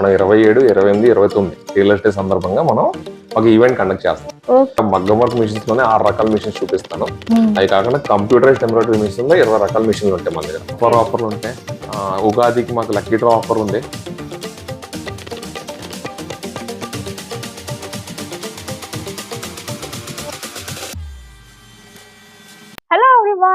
మనం ఇరవై ఏడు ఇరవై ఎనిమిది ఇరవై తొమ్మిది రియల్ డే సందర్భంగా మనం ఒక ఈవెంట్ కండక్ట్ చేస్తాం. మగ్గం వర్క్ మిషన్స్లోనే ఆరు రకాల మిషన్స్ చూపిస్తాను. అవి కాకుండా కంప్యూటరైజ్డ్ ఎంబ్రాయిడరీ మిషన్లో ఇరవై రకాల మిషన్లు ఉంటాయి మన దగ్గర. ఆఫర్ ఆఫర్లు ఉంటాయి. ఆ, ఉగాదికి మాకు లక్కీ డ్రా ఆఫర్ ఉంది.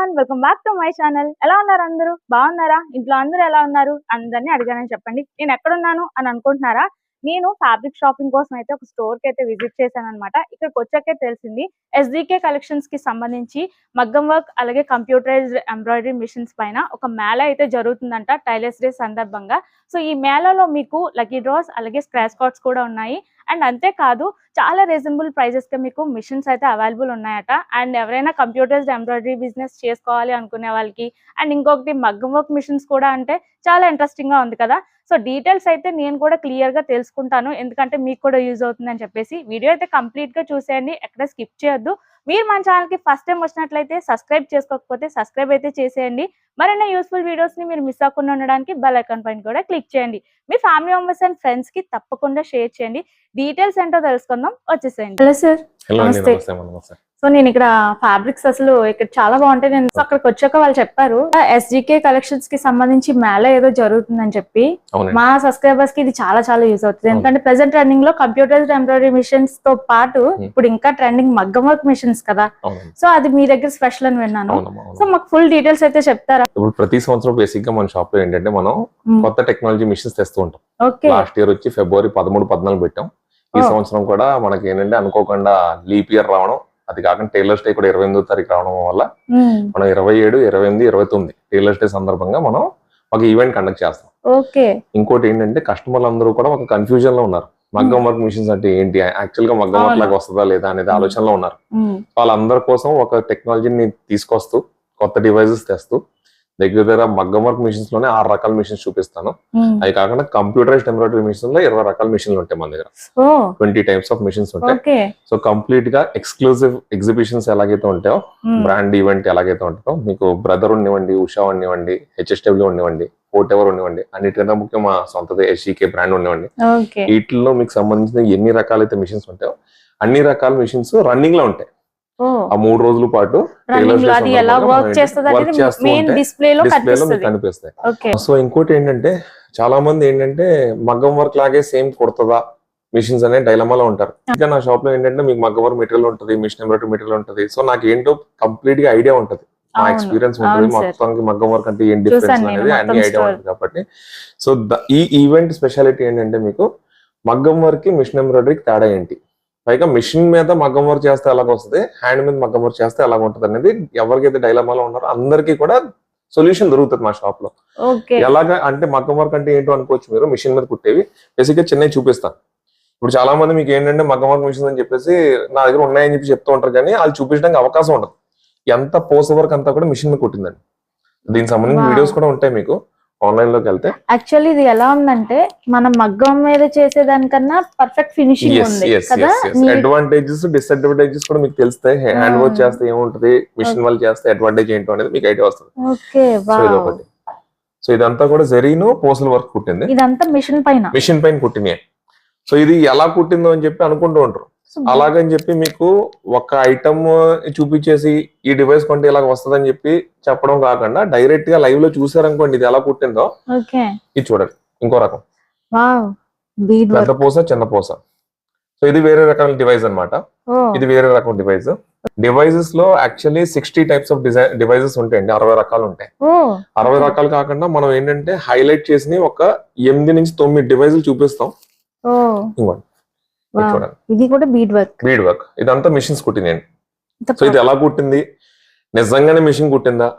Everyone welcome back to my channel ఎలా ఉన్నారు అందరూ? బాగున్నారా? ఇంట్లో అందరూ ఎలా ఉన్నారు? అందరినీ అడిగానని చెప్పండి. నేను ఎక్కడున్నాను అని అనుకుంటున్నారా? నేను ఫ్యాబ్రిక్ షాపింగ్ కోసం అయితే ఒక స్టోర్కి అయితే విజిట్ చేశాను అనమాట ఇక్కడికి వచ్చాకే తెలిసింది ఎస్డికే కలెక్షన్స్కి సంబంధించి మగ్గం వర్క్ అలాగే కంప్యూటరైజ్డ్ ఎంబ్రాయిడరీ మిషన్స్ పైన ఒక మేళ అయితే జరుగుతుందంట టైలర్స్ డే సందర్భంగా. సో ఈ మేళలో మీకు లక్కీ డ్రాస్ అలాగే స్క్రాచ్ కార్డ్స్ కూడా ఉన్నాయి. అండ్ అంతేకాదు చాలా రీజనబుల్ ప్రైజెస్కి మీకు మిషన్స్ అయితే అవైలబుల్ ఉన్నాయట. అండ్ ఎవరైనా కంప్యూటర్స్ ఎంబ్రాయిడరీ బిజినెస్ చేసుకోవాలి అనుకునే వాళ్ళకి అండ్ ఇంకొకటి మగ్గం వర్క్ మిషన్స్ కూడా అంటే చాలా ఇంట్రెస్టింగ్గా ఉంది కదా. సో డీటెయిల్స్ అయితే నేను కూడా క్లియర్గా తెలుసుకుంటాను. ఎందుకంటే మీకు కూడా యూజ్ అవుతుందని చెప్పేసి. వీడియో అయితే కంప్లీట్గా చూసేయండి. ఎక్కడ స్కిప్ చేయొద్దు. మీరు మన ఛానల్కి ఫస్ట్ టైం వచ్చినట్లయితే సబ్స్క్రైబ్ చేసుకోకపోతే సబ్స్క్రైబ్ అయితే చేసేయండి. మరిన్ని యూస్ఫుల్ వీడియోస్ని మీరు మిస్ అవ్వకుండా ఉండడానికి బెల్ ఐకాన్ పైన కూడా క్లిక్ చేయండి. మీ ఫ్యామిలీ మెంబర్స్ అండ్ ఫ్రెండ్స్కి తప్పకుండా షేర్ చేయండి. డీటెయిల్స్ ఏంటో తెలుసుకుందాం. వచ్చేసేయండి. Hello sir. నమస్తే. సో నేను ఇక్కడ ఫ్యాబ్రిక్స్ అసలు ఇక్కడ చాలా బాగుంటాయి. నేను అక్కడికి వచ్చాక వాళ్ళు చెప్పారు ఎస్జికే కలెక్షన్స్కి సంబంధించి మేళ ఏదో జరుగుతుందని చెప్పి మా సబ్స్క్రైబర్స్కి ఇది చాలా చాలా యూజ్ అవుతుంది. ఎందుకంటే ప్రెసెంట్ రన్నింగ్లో కంప్యూటరైజ్డ్ ఎంబ్రాయిడరీ మిషన్స్తో పాటు ఇప్పుడు ఇంకా ట్రెండింగ్ మగ్గం వర్క్ మిషన్స్ కదా. సో అది మీ దగ్గర స్పెషల్ అని విన్నాను. సో మాకు ఫుల్ డీటెయిల్స్ అయితే చెప్తారా? ఇప్పుడు ప్రతి సంవత్సరం బేసిక్గా మన షాప్లో ఏంటంటే మనం కొత్త టెక్నాలజీ మిషన్స్ తెస్తూ ఉంటాం. ఓకే. లాస్ట్ ఇయర్ వచ్చి ఫిబ్రవరి పదమూడు పద్నాలుగు పెట్టాం. ఈ. సంవత్సరం కూడా మనకి ఏంటంటే అనుకోకుండా లీప్ ఇయర్ రావడం అది కాకుండా టైలర్స్ డే కూడా ఇరవై ఎనిమిదో తారీఖు రావడం వల్ల మనం ఇరవై ఏడు ఇరవై ఎనిమిది ఇరవై తొమ్మిది టైలర్స్ డే సందర్భంగా మనం ఒక ఈవెంట్ కండక్ట్ చేస్తాం. ఓకే. ఇంకోటి ఏంటంటే కస్టమర్లు అందరూ కూడా ఒక కన్ఫ్యూజన్లో ఉన్నారు. మగ్గం వర్క్ మిషన్స్ అంటే ఏంటి? యాక్చువల్గా మగ్గం వర్క్. లాగా వస్తుందా లేదా అనేది. ఆలోచనలో ఉన్నారు. వాళ్ళందరి కోసం ఒక టెక్నాలజీని తీసుకొస్తూ కొత్త డివైజెస్ తెస్తూ దగ్గర దగ్గర మగ్గం వర్క్ మిషన్స్లోనే ఆరు రకాల మిషన్స్ చూపిస్తాను. అవి కాకుండా కంప్యూటరైజ్డ్ ఎంబ్రాయిడరీ మిషన్లో ఇరవై రకాల మిషన్లు ఉంటాయి మన దగ్గర. ట్వంటీ టైప్స్ ఆఫ్ మిషన్స్ ఉంటాయి. సో కంప్లీట్గా ఎక్స్క్లూజివ్ ఎగ్జిబిషన్స్ ఎలాగైతే ఉంటాయో బ్రాండ్ ఈవెంట్ ఎలాగైతే ఉంటుందో మీకు బ్రదర్ ఉండివ్వండి ఉషా ఉండివ్వండి హెచ్ఎస్డబ్ల్యూ ఉండివ్వండి ఫోర్ట్ ఎవర్ ఉండివ్వండి అన్నిటికన్నా ముఖ్యం మా సొంతది ఎస్ఈకే బ్రాండ్ ఉండివ్వండి ఓకే. వీటిల్లో మీకు సంబంధించిన ఎన్ని రకాలైతే మిషన్స్ ఉంటాయో అన్ని రకాల మిషన్స్ రన్నింగ్లో ఉంటాయి. ఆ మూడు రోజుల పాటు కనిపిస్తాయి. సో ఇంకోటి ఏంటంటే చాలా మంది ఏంటంటే మగ్గం వర్క్ లాగే సేమ్ కుడుతుందా? మిషన్స్ అనే డైలమాలో ఉంటారు. ఇంకా నా షాప్లో ఏంటంటే మీకు మగ్గం వర్క్ మెటీరియల్ ఉంటుంది మిషన్ ఎంబ్రాయిడరీ మెటీరియల్ ఉంటుంది. సో నాకు ఏంటో కంప్లీట్గా ఐడియా ఉంటుంది. నా ఎక్స్పీరియన్స్ ఉంటుంది. మొత్తానికి మగ్గం వర్క్ అంటే ఏం డిఫరెన్స్ అనేది అన్ని ఐడియా. ఉంటుంది కాబట్టి. సో ఈ ఈవెంట్ స్పెషాలిటీ ఏంటంటే మీకు మగ్గం వర్క్కి మిషన్ ఎంబ్రాయిడరీకి తేడా ఏంటి? పైగా మిషన్ మీద మగ్గం వర్క్ చేస్తే ఎలాగ వస్తుంది? హ్యాండ్ మీద మగ్గం వర్క్ చేస్తే ఎలాగ ఉంటుంది అనేది ఎవరికైతే డైలమాలో ఉన్నారో అందరికీ కూడా సొల్యూషన్ దొరుకుతుంది మా షాప్లో. ఎలాగా అంటే మగ్గం వర్క్ అంటే ఏంటో అనుకోవచ్చు మీరు మిషన్ మీద కుట్టేవి. బేసిక్గా చిన్నవి చూపిస్తాను. ఇప్పుడు చాలా మంది మీకు ఏంటంటే మగ్గం వర్క్ మిషన్ అని చెప్పేసి నా దగ్గర ఉన్నాయని చెప్పి చెప్తూ ఉంటారు కానీ వాళ్ళు చూపించడానికి అవకాశం ఉండదు. ఎంత పోస వర్క్ అంతా కూడా మిషన్ మీద కుట్టిందండి. దీనికి సంబంధించిన. వీడియోస్ కూడా ఉంటాయి మీకు. ఆన్లైన్లోకి వెళ్తే? యాక్చువల్లీ ఇది ఎలా ఉందంటే మనం మగ్గం మీద చేసేదానికన్నా పర్ఫెక్ట్ ఫినిషింగ్ ఉంది కదా? అడ్వాంటేజెస్ డిసడ్వాంటేజెస్ కూడా మీకు తెలుస్తాయి. Hand work. చేస్తే ఏముంటది? మిషన్ వాళ్ళు చేస్తే అడ్వాంటేజ్ ఏంటో అనేది మీకు ఐడియా వస్తుంది. ఓకే సో ఇదంతా కూడా జరీను పోసల్ వర్క్ కుట్టింది. ఇదంతా మిషన్ పైన. మిషన్ పైన కుట్టినాయి. సో ఇది ఎలా కుట్టిందో అని చెప్పి అనుకుంటూ ఉంటారు. అలాగని చెప్పి మీకు ఒక ఐటమ్ చూపించేసి ఈ డివైస్ కొంటే ఇలాగ వస్తుందని చెప్పి చెప్పడం కాకుండా డైరెక్ట్గా లైవ్లో చూసారనుకోండి ఇది ఎలా కుట్టిందో ఓకే. ఇది చూడండి ఇంకో రకం. పెద్ద పూస చిన్న పూస. సో ఇది వేరే రకాల డివైస్ అన్నమాట. ఓ. ఇది వేరే రకం device డివైజెస్లో actually sixty types of design devices ఉంటాయండి అరవై రకాలు ఉంటాయి. అరవై రకాలు కాకుండా మనం ఏంటంటే హైలైట్ చేసి ఒక ఎనిమిది నుంచి తొమ్మిది డివైజులు చూపిస్తాం. వావ్. చూడండి. ఇది కూడా బీడ్ వర్క్. Bead work. ఇదంతా మిషన్స్ కుట్టినాయండి సో ఇది ఎలా కుట్టింది? నిజంగానే మిషన్ కుట్టిందా?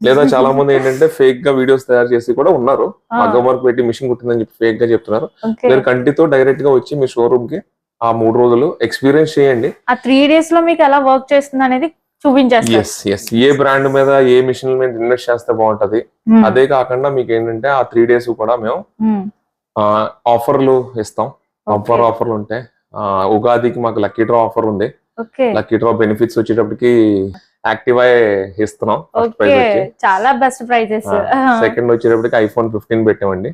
లేదా చాలా మంది ఏంటంటే ఫేక్గా వీడియోస్ తయారు చేసి కూడా ఉన్నారు. మగ్గం వర్క్ పెట్టి మిషన్ కుట్టిందని చెప్పి ఫేక్గా చెప్తున్నారు. మీరు కంటితో డైరెక్ట్గా వచ్చి మీ షోరూమ్కి ఆ మూడు రోజులు ఎక్స్పీరియన్స్ చేయండి. ఆ త్రీ డేస్లో మీకు ఎలా వర్క్ చేస్తుంది అనేది చూపించేస్తారు. ఏ బ్రాండ్ మీద ఏ మిషన్ మీద ఇన్వెస్ట్ చేస్తే బాగుంటది? మ్మ్. అదే కాకుండా మీకు ఏంటంటే ఆ త్రీ డేస్ కూడా మేము మ్మ్. ఆఫర్లు ఇస్తాం. ఆఫర్. ఆఫర్లు ఉంటాయి ఉగాదికి మాకు లక్కీ డ్రా ఆఫర్ ఉంది. లక్కీ డ్రా బెనిఫిట్స్ వచ్చేటప్పటికి యాక్టివా ఇస్తున్నాం. చాలా బెస్ట్ ప్రైజెస్ సెకండ్ వచ్చేటప్పటికి ఐఫోన్ ఫిఫ్టీన్ పెట్టామండి.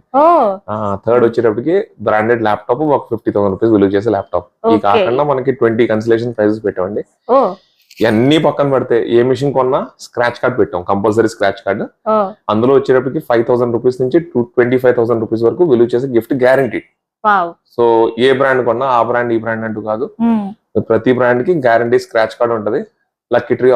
థర్డ్ వచ్చేటప్పటికి బ్రాండెడ్ ల్యాప్టాప్ ఒక ఫిఫ్టీ థౌసండ్ రూపీస్ విలువ చేసే ల్యాప్టాప్ ఈ. కాకుండా మనకి ట్వంటీ కన్సలేషన్ ప్రైజెస్ పెట్టామండి. ఇవన్నీ పక్కన పెడితే ఏ మిషన్ కొన్నా స్క్రాచ్ కార్డ్ పెట్టాం. కంపల్సరీ స్క్రాచ్ కార్డ్ అందులో వచ్చేటప్పటికి ఫైవ్ థౌసండ్ రూపీస్ నుంచి two twenty five thousand rupees వరకు విలువ చేసే గిఫ్ట్ గ్యారంటీ సో ఏ బ్రాండ్ కొన్నా ఆ బ్రాండ్ ఈ బ్రాండ్ అంటూ కాదు. ప్రతి బ్రాండ్కి గ్యారంటీ స్క్రాచ్ కార్డ్ ఉంటది లక్కీ ట్రీ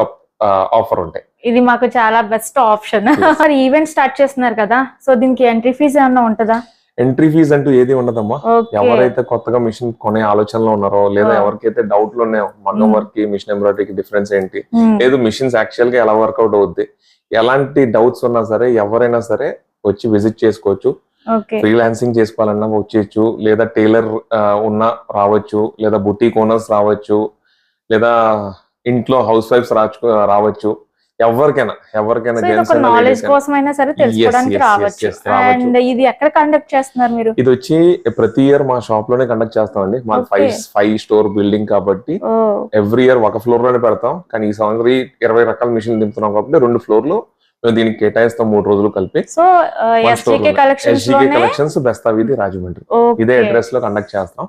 ఆఫర్ ఉంటాయి. ఇది మాకు చాలా బెస్ట్ ఆప్షన్. మరి ఈవెంట్ స్టార్ట్ చేస్తున్నారు కదా సో దీనికి ఎంట్రీ ఫీజ్ ఏమన్నా ఉంటుందా? ఎంట్రీ ఫీజ్ అంటూ ఏది ఉండదమ్మా. ఎవరైతే కొత్తగా మిషన్ కొనే ఆలోచనలో ఉన్నారో లేదా. ఎవరికైతే డౌట్లు ఉన్నాయో మగ్గం Hmm. వర్క్కి మిషన్ ఎంబ్రాయిడరీకి డిఫరెన్స్ ఏంటి? లేదు మిషన్స్ యాక్చువల్గా ఎలా వర్కౌట్ అవుద్ది? ఎలాంటి డౌట్స్ ఉన్నా సరే ఎవరైనా సరే వచ్చి విజిట్ చేసుకోవచ్చు. ఫ్రీలాన్సింగ్ చేసుకోవాలన్నా వచ్చేయచ్చు. లేదా టైలర్ ఉన్నా రావచ్చు. లేదా బుటీక్ ఓనర్స్ రావచ్చు. లేదా ఇంట్లో హౌస్ వైఫ్స్ రావచ్చు. ఎవరికైనా ఎవరికైనా నాలెడ్జ్ కోసమైనా సరే తెలుసుకోవడానికి రావచ్చు. అండ్ ఇది ఎక్కడ కండక్ట్ చేస్తున్నారు మీరు? ఇది వచ్చి ప్రతి ఇయర్ మా షాప్లోనే కండక్ట్ చేస్తామండి. మా. ఫైవ్ ఫైవ్ స్టోర్ బిల్డింగ్ కాబట్టి ఎవ్రీ ఇయర్ ఒక ఫ్లోర్లోనే పెడతాం. కానీ ఈ సంవత్సరం ఇరవై రకాల మిషన్ దింపుతున్నాం కాబట్టి రెండు ఫ్లోర్లు దీనికి కేటాయిస్తాం మూడు రోజులు కలిపి. సో కలెక్షన్స్ బెస్తా వీధి రాజమండ్రి ఇదే అడ్రస్లో కండక్ట్ చేస్తాం.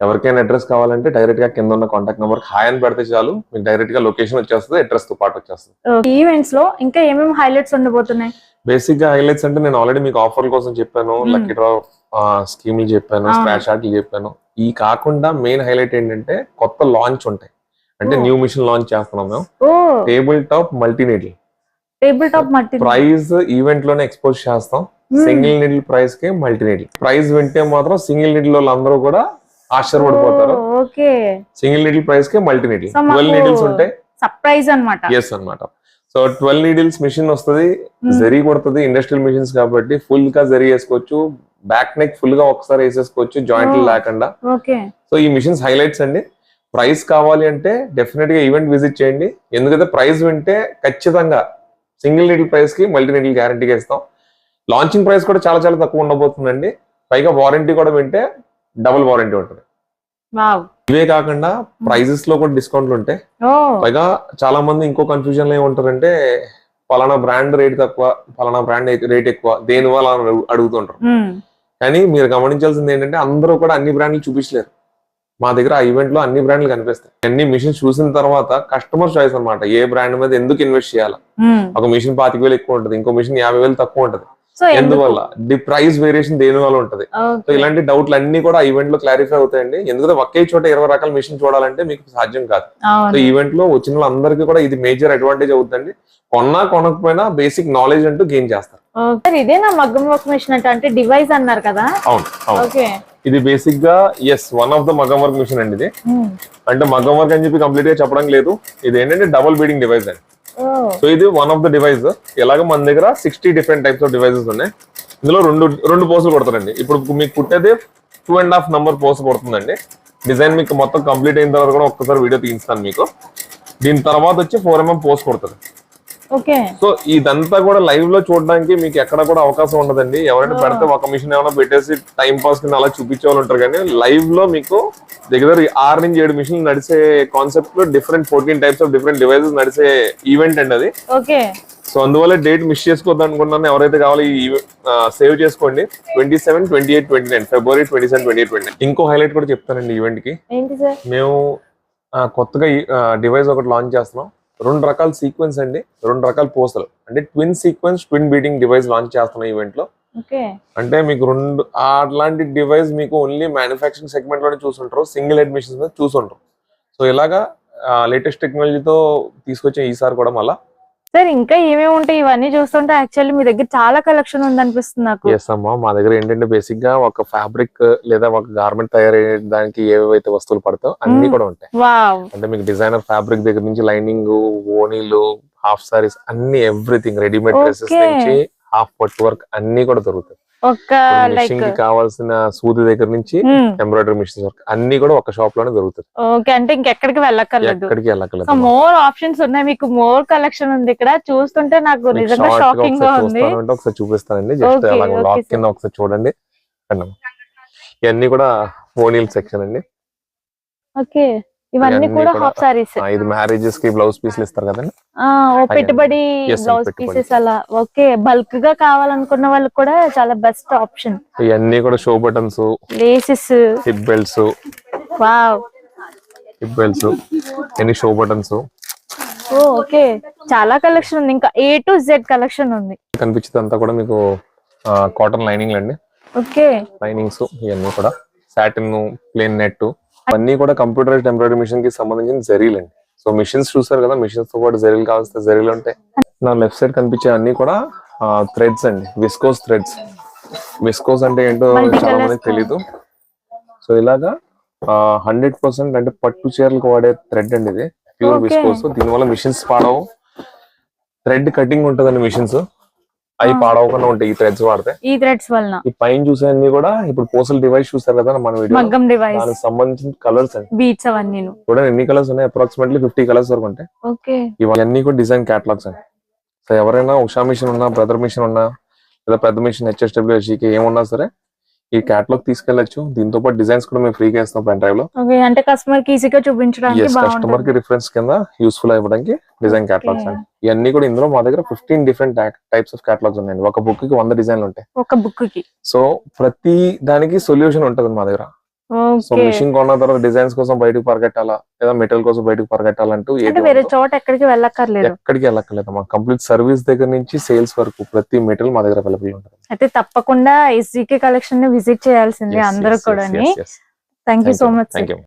ఎవరికైనా అడ్రస్ కావాలంటే డైరెక్ట్గా కింద ఉన్న కాంటాక్ట్ నెంబర్ హాయ్ అని పెడితే చాలు. మీకు డైరెక్ట్గా లొకేషన్ వచ్చేస్తుంది అడ్రస్తో పాటు వచ్చేస్తుంది. ఈవెంట్స్లో ఇంకా ఏమేమి హైలైట్స్ ఉండబోతున్నాయి? బేసిక్గా హైలైట్స్ అంటే నేను ఆల్రెడీ మీకు ఆఫర్ కోసం చెప్పాను. లక్కీ డ్రా స్కీమ్లు చెప్పాను. స్క్రాచ్ ఆర్ట్లు చెప్పాను. ఈ కాకుండా మెయిన్ హైలైట్ ఏంటంటే కొత్త లాంచ్ ఉంటాయి. అంటే. న్యూ మిషన్ లాంచ్ చేస్తున్నాం మేము. Table top multi needle table top మట్టి ప్రైస్ ఈవెంట్లోనే ఎక్స్పోజ్ చేస్తాం. సింగిల్ నీడిల్ ప్రైస్కి మల్టీ నీడిల్ ప్రైస్ వింటే మాత్రం సింగిల్ నీడిల్ వాళ్ళందరూ కూడా ఆశ్చర్యపడిపోతారు. ఓకే సింగిల్ నీడిల్ ప్రైస్కి మల్టీ నీడిల్ ట్వెల్వ్ నీడిల్స్ ఉంటాయి సర్ప్రైజ్ అన్నమాట. ఎస్ అన్నమాట. సో ట్వెల్వ్ నీడిల్స్ మిషన్ వస్తుంది. జరీ కొడుతుంది ఇండస్ట్రియల్ మిషన్స్ కాబట్టి ఫుల్గా జరీ వేసుకోవచ్చు బ్యాక్ నెక్ ఫుల్గా ఒకసారి వేసేసుకోవచ్చు జాయింట్లు Oh. లేకుండా. ఓకే సో ఈ మిషన్స్ హైలైట్స్ అండి. ప్రైస్ కావాలి అంటే డెఫినెట్గా ఈవెంట్ విజిట్ చేయండి. ఎందుకంటే ప్రైస్ వింటే ఖచ్చితంగా సింగిల్ నీడిల్ ప్రైస్కి మల్టీ నీడిల్ గ్యారంటీగా ఇస్తాం. లాంచింగ్ ప్రైస్ కూడా చాలా చాలా తక్కువ ఉండబోతుందండి. పైగా వారంటీ కూడా వింటే డబుల్ వారంటీ ఉంటుంది. ఇవే కాకుండా ప్రైజెస్లో కూడా డిస్కౌంట్లు ఉంటాయి. పైగా చాలా మంది ఇంకో కన్ఫ్యూజన్లో ఏమంటారంటే పలానా బ్రాండ్ రేట్ తక్కువ పలానా బ్రాండ్ రేట్ ఎక్కువ దేని వల్ల అడుగుతుంటారు. కానీ మీరు గమనించాల్సింది ఏంటంటే అందరూ కూడా అన్ని బ్రాండ్లు చూపించలేరు. మా దగ్గర ఆ ఈవెంట్లో అన్ని బ్రాండ్లు కనిపిస్తాయి. అన్ని మిషన్ చూసిన తర్వాత కస్టమర్ చాయిస్ అన్నమాట. ఏ బ్రాండ్ మీద ఎందుకు ఇన్వెస్ట్ చేయాలి? మ్మ్. ఒక మిషన్ పాతిక వేలు ఎక్కువ ఉంటుంది ఇంకో మిషన్ యాభై వేలు తక్కువ ఉంటుంది. ఎందువల్ల? ది ప్రైస్ వేరియేషన్ దేని వల్ల ఉంటుంది? సో. ఇలాంటి డౌట్లు అన్ని కూడా ఈవెంట్లో క్లారిఫై అవుతాయండి. ఎందుకంటే ఒకే చోట ఇరవై రకాల మిషన్ చూడాలంటే మీకు సాధ్యం కాదు. సో ఈవెంట్లో వచ్చిన వాళ్ళందరికీ కూడా ఇది మేజర్ అడ్వాంటేజ్ అవుతుంది కొన్నా కొనకపోయినా బేసిక్ నాలెడ్జ్ అంటూ గెయిన్ చేస్తారు. ఓకే. సార్, ఇదే నా మగ్గం వర్క్ మిషన్ అంటే? అంటే డివైస్ అన్నారు కదా? అవును ఓకే ఇది బేసిక్గా ఎస్ వన్ ఆఫ్ ద మగ్గం వర్క్ మిషన్ అండి ఇది. మ్మ్. అంటే మగ్గం వర్క్ అని చెప్పి కంప్లీట్గా చెప్పడం లేదు. ఇది ఏంటంటే డబుల్ బీడింగ్ డివైస్ అండి. సో ఇది వన్ ఆఫ్ ద డివైస్ ఎలాగ మన దగ్గర sixty different types of devices ఉన్నాయి. ఇందులో రెండు రెండు పోసులు కొడతారండి. ఇప్పుడు మీకు పుట్టేది టూ అండ్ హాఫ్ నంబర్ పోస్ కొడుతుందండి. డిజైన్ మీకు మొత్తం కంప్లీట్ అయిన తర్వాత కూడా ఒక్కసారి వీడియో తీస్తాను మీకు. దీని తర్వాత వచ్చి ఫోర్ ఎంఎం పోస్ట్ కొడుతుంది. సో ఇదంతా కూడా లైవ్లో చూడడానికి మీకు ఎక్కడ కూడా అవకాశం ఉండదండి. ఎవరైనా పెడితే ఒక మిషన్ ఏమైనా పెట్టేసి టైం పాస్ కింద అలా చూపించే ఉంటారు కానీ లైవ్లో మీకు దగ్గర ఆరు నుంచి ఏడు మిషన్లు నడిచే కాన్సెప్ట్లో different fourteen types of different devices నడిచే ఈవెంట్ అండి అది. ఓకే. సో అందువల్ల డేట్ మిస్ చేసుకోవద్దు అనుకున్నాను ఎవరైతే కావాలి సేవ్ చేసుకోండి twenty seven twenty eight twenty nine February twenty seven twenty eight twenty ఇంకో హైలైట్ కూడా చెప్తానండి ఈవెంట్కి. మేము కొత్తగా డివైస్ ఒకటి లాంచ్ చేస్తున్నాం. రెండు రకాల సీక్వెన్స్ అండి రెండు రకాల పోస్టలు అంటే twin sequence twin beating device launch చేస్తున్నాం ఈవెంట్లో. అంటే మీకు రెండు అట్లాంటి డివైస్ మీకు ఓన్లీ మ్యానుఫ్యాక్చరింగ్ సెగ్మెంట్లోనే చూసుంటారు సింగిల్ హెడ్ మిషన్స్ మీద చూసుంటారు. సో ఇలాగా లేటెస్ట్ టెక్నాలజీతో తీసుకొచ్చే ఈసారి కూడా మళ్ళా సార్ ఇంకా ఏమేమి ఉంటాయి? ఇవన్నీ చూస్తుంటే యాక్చువల్లీ మీ దగ్గర చాలా కలెక్షన్ ఉంది అనిపిస్తుంది నాకు. ఎస్ అమ్మా మా దగ్గర ఏంటంటే బేసిక్గా ఒక ఫ్యాబ్రిక్ లేదా ఒక గార్మెంట్ తయారయ్యడానికి ఏవైతే వస్తువులు పడతాయో అన్ని. కూడా ఉంటాయి. అంటే మీకు డిజైనర్ ఫ్యాబ్రిక్ దగ్గర నుంచి లైనింగ్ ఓనీలు హాఫ్ సారీస్ అన్ని ఎవ్రీథింగ్ రెడీమేడ్ డ్రెస్సెస్. నుంచి హాఫ్ పట్ వర్క్ అన్ని కూడా దొరుకుతాయి. మిషన్కి కావాల్సిన సూది దగ్గర నుంచి ఎంబ్రాయిడరీ మిషన్ వర్క్ అన్ని కూడా ఒక షాప్లోనే దొరుకుతాయి. ఓకే అంటే ఇంకెక్కడికి వెళ్ళక్కర్లేదు. ఎక్కడికి వెళ్ళక్కర్లేదు. మోర్ ఆప్షన్స్ ఉన్నాయి. మీకు మోర్ కలెక్షన్ ఉంది ఇక్కడ. చూస్తుంటే నాకు నిజంగా షాకింగ్గా ఉంది. ఒకసారి చూపిస్తానండి. జస్ట్ అలా లాక్. కింద ఒకసారి చూడండి. ఇవన్నీ కూడా ఓనీల్ సెక్షన్ అండి. ఓకే ఇవన్నీ కూడా హాఫ్ సారీస్. ఇది మ్యారేజెస్కి బ్లౌజ్ పీస్లు ఇస్తారు కదండి? ఓ పెట్టుబడి బ్లౌజ్. పీసెస్ అలా. ఓకే బల్క్గా కావాలనుకున్న వాళ్ళకి కూడా చాలా బెస్ట్ ఆప్షన్ ఇవన్నీ కూడా show buttons laces hip belts wow hip belts ఎన్ని షో బటన్స్ ఓకే. చాలా కలెక్షన్ ఉంది. ఇంకా ఏ టు జెడ్ కలెక్షన్ ఉంది. కనిపించేది అంతా కూడా మీకు కాటన్ లైనింగ్ అండి ఓకే. లైనింగ్స్ ఇవన్నీ కూడా. సాటిన్ ప్లేన్ నెట్ అన్ని కూడా కంప్యూటరైజ్డ్ ఎంబ్రాయిడరీ మిషన్కి సంబంధించిన జరీలు అండి. సో మిషన్స్ చూసారు కదా మిషన్స్తో పాటు జరీలు కావాల్సిన జరీలు ఉంటాయి. నా లెఫ్ట్ సైడ్ కనిపించే అన్ని కూడా థ్రెడ్స్ అండి. విస్కోస్ థ్రెడ్స్ విస్కోస్ అంటే ఏంటో చాలా మందికి తెలీదు. సో ఇలాగా హండ్రెడ్ పర్సెంట్ అంటే పట్టు చీరలకు వాడే థ్రెడ్ అండి ఇది. ప్యూర్. విస్కోస్ దీనివల్ల మిషన్స్ పాడవు. థ్రెడ్ కటింగ్ ఉంటుందండి మిషన్స్ అవి. పాడవకుండా ఉంటాయి ఈ థ్రెడ్స్ వాడితే. ఈ థ్రెడ్స్ వలన. ఈ పైన చూసే అన్ని కూడా ఇప్పుడు పోసల్ డివైస్ చూస్తారు కదా మన వీడియో? మగ్గం డివైస్ దానికి సంబంధించిన కలర్స్ అండి. బీట్స్ అవన్నీ కూడా ఎన్ని కలర్స్ ఉన్నాయి? అప్రాక్సిమేట్లీ ఫిఫ్టీ కలర్స్ వరకు ఉంటాయి. ఓకే. ఇవన్నీ కూడా డిజైన్ క్యాటలాగ్స్ అండి. సో ఎవరైనా ఉషా మిషన్ ఉన్నా బ్రదర్ మిషన్ ఉన్నా లేదా పెద్ద మిషన్ హెచ్ఎస్డబ్ల్యూ హెచ్కి ఏమున్నా సరే ఈ క్యాటలాగ్ తీసుకెళ్ళొచ్చు దీంతో పాటు డిజైన్స్ కూడా మేము ఫ్రీగా ఇస్తాం పెన్ డ్రైవ్లో. అంటే కస్టమర్కి ఈజీగా చూపించడానికి కస్టమర్కి రిఫరెన్స్ కింద యూస్ఫుల్ అవ్వడానికి డిజైన్ క్యాటలాగ్స్ అండి. ఇవన్నీ కూడా ఇందులో మా దగ్గర fifteen different types of catalogues ఉన్నాయండి. ఒక బుక్కి వంద డిజైన్లు ఉంటాయి. ఒక బుక్కి. సో ప్రతి దానికి సొల్యూషన్ ఉంటుంది మా దగ్గర. సో మిషన్ కొన్న తర్వాత డిజైన్స్ కోసం బయటకు పరిగెట్టాలా లేదా మెటీరియల్ కోసం బయటకు పరిగెట్టాలంటూ వేరే. చోట ఎక్కడికి వెళ్ళక్కర్లేదు ఎక్కడికి వెళ్ళక్కర్లేదు మా కంప్లీట్ సర్వీస్ దగ్గర నుంచి సేల్స్ వరకు ప్రతి మెటీరియల్ మా దగ్గర అవైలబుల్ ఉంటుంది అయితే తప్పకుండా ఎస్జీకే కలెక్షన్ని విజిట్ చేయాల్సిందే అందరూ కూడా. Thank you so. Much Thank you.